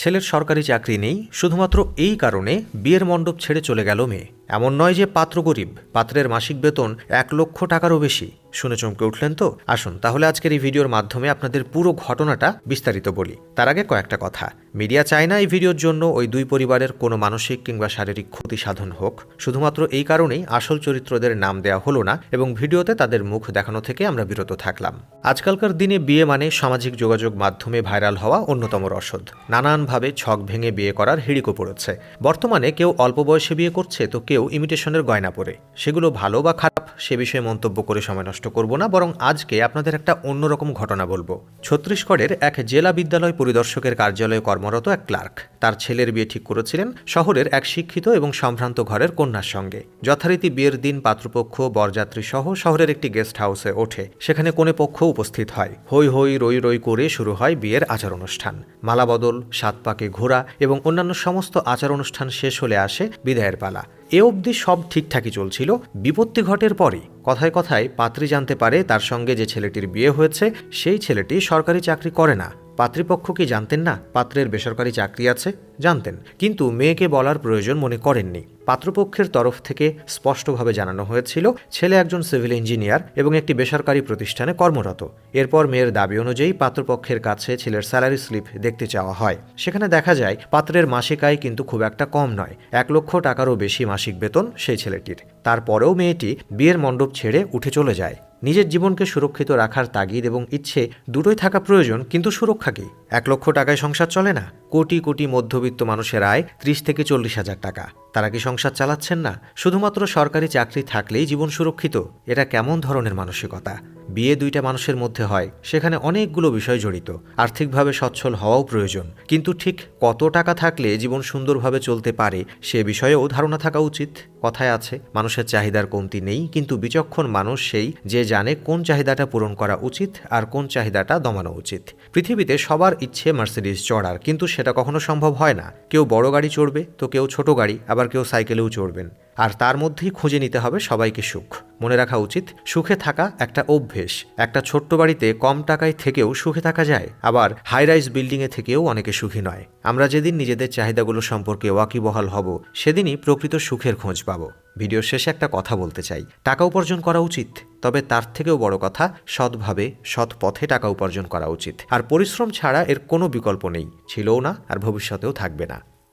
ছেলের সরকারি চাকরি নেই শুধুমাত্র এই কারণে বিয়ের মণ্ডপ ছেড়ে চলে গেল মেয়ে। এমন নয় যে পাত্র গরিব, পাত্রের মাসিক বেতন এক লক্ষ টাকারও বেশি। শুনে চমকে উঠলেন তো? আসুন, তাহলে আজকের এই ভিডিওর মাধ্যমে আপনাদের পুরো ঘটনাটা বিস্তারিত বলি। তার আগে কয়েকটা কথা। মিডিয়া চায় না এই ভিডিওর জন্য ওই দুই পরিবারের কোনো মানসিক কিংবা শারীরিক ক্ষতি সাধন হোক। শুধুমাত্র এই কারণেই আসল চরিত্রদের নাম দেওয়া হলো না এবং ভিডিওতে তাদের মুখ দেখানো থেকে আমরা বিরত থাকলাম। আজকালকার দিনে বিয়ে মানে সামাজিক যোগাযোগ মাধ্যমে ভাইরাল হওয়া অন্যতম রসদ। নানানভাবে ছক ভেঙে বিয়ে করার হিড়িকো পড়েছে। বর্তমানে কেউ অল্প বয়সে বিয়ে করছে তো কেউ ইমিটেশনের গয়না পরে। সেগুলো ভালো বা খারাপ, সে বিষয়ে মন্তব্য করে সময় নষ্ট করব না, বরং আজকে আপনাদের একটা অন্যরকম ঘটনা বলব। ছত্তিশগড়ের এক জেলা বিদ্যালয় পরিদর্শকের কার্যালয়ে কর্মরত এক ক্লার্ক। তার ছেলের বিয়ে ঠিক করেছিলেন শহরের এক শিক্ষিত এবং সম্ভ্রান্ত ঘরের কন্যার সঙ্গে। যথারীতি বিয়ের দিন পাত্রপক্ষ, বরযাত্রী সহ শহরের একটি গেস্ট হাউসে ওঠে। সেখানে কোনে পক্ষ উপস্থিত হয়। হই হই রই রই করে শুরু হয় বিয়ের আচার অনুষ্ঠান মালাবদল সাত পাকে ঘোরা এবং অন্যান্য সমস্ত আচার অনুষ্ঠান শেষ হলে আসে বিদায়ের পালা। এ অবধি সব ঠিকঠাকই চলছিল। বিপত্তি ঘটের পরে কথায় কথায় পাত্রী জানতে পারে তার সঙ্গে যে ছেলেটির বিয়ে হয়েছে, সেই ছেলেটি সরকারি চাকরি করে না। পাত্রীপক্ষ কি জানতেন না পাত্রের বেসরকারি চাকরি আছে? জানতেন। কিন্তু মেয়েকে বলার প্রয়োজন মনে করেননি। পাত্রপক্ষের তরফ থেকে স্পষ্টভাবে জানানো হয়েছিল, ছেলে একজন সিভিল ইঞ্জিনিয়ার এবং একটি বেসরকারি প্রতিষ্ঠানে কর্মরত। এরপর মেয়ের দাবি অনুযায়ী পাত্রপক্ষের কাছে ছেলের স্যালারি স্লিপ দেখতে চাওয়া হয়। সেখানে দেখা যায়, পাত্রের মাসিক আয় কিন্তু খুব একটা কম নয়, এক লক্ষ টাকারও বেশি মাসিক বেতন সেই ছেলেটির। তারপরেও মেয়েটি বিয়ের মণ্ডপ ছেড়ে উঠে চলে যায়। নিজের জীবনকে সুরক্ষিত রাখার তাগিদ এবং ইচ্ছে দুটোই থাকা প্রয়োজন, কিন্তু সুরক্ষা কি? এক লক্ষ টাকায় সংসার চলে না? কোটি কোটি মধ্যবিত্ত মানুষের আয় ত্রিশ থেকে চল্লিশ হাজার টাকা। তারা কি সংসার চালাচ্ছেন না? শুধুমাত্র সরকারি চাকরি থাকলেই জীবন সুরক্ষিত? এটা কেমন ধরনের মানসিকতা? বিয়ে দুইটা মানুষের মধ্যে হয়, সেখানে অনেকগুলো বিষয় জড়িত, আর্থিকভাবে সচ্ছল হওয়াও প্রয়োজন। কিন্তু ঠিক কত টাকা থাকলে জীবন সুন্দরভাবে চলতে পারে, সে বিষয়েও ধারণা থাকা উচিত। কথায় আছে, মানুষের চাহিদার কমতি নেই, কিন্তু বিচক্ষণ মানুষ সেই যে জানে কোন চাহিদাটা পূরণ করা উচিত আর কোন চাহিদাটা দমানো উচিত। পৃথিবীতে সবার ইচ্ছে মার্সিডিজ চড়ার, কিন্তু সেটা কখনো সম্ভব হয় না। কেউ বড় গাড়ি চড়বে, তো কেউ ছোট গাড়ি, আবার কেউ সাইকেলেও চড়বেন। আর তার মধ্যেই খুঁজে নিতে হবে সবাইকে সুখ। মনে রাখা উচিত, সুখে থাকা একটা অভ্যেস। একটা ছোট্ট বাড়িতে কম টাকায় থেকেও সুখে থাকা যায়, আবার হাই রাইজ বিল্ডিংয়ে থেকেও অনেকে সুখী নয়। আমরা যেদিন নিজেদের চাহিদাগুলো সম্পর্কে ওয়াকিবহাল হব, সেদিনই প্রকৃত সুখের খোঁজ পাবো। ভিডিও শেষে একটা কথা বলতে চাই। টাকা উপার্জন করা উচিত, তবে তার থেকেও বড় কথা, সৎভাবে, সৎ পথে টাকা উপার্জন করা উচিত। আর পরিশ্রম ছাড়া এর কোনো বিকল্প নেই, ছিলও না, আর ভবিষ্যতেও থাকবে না।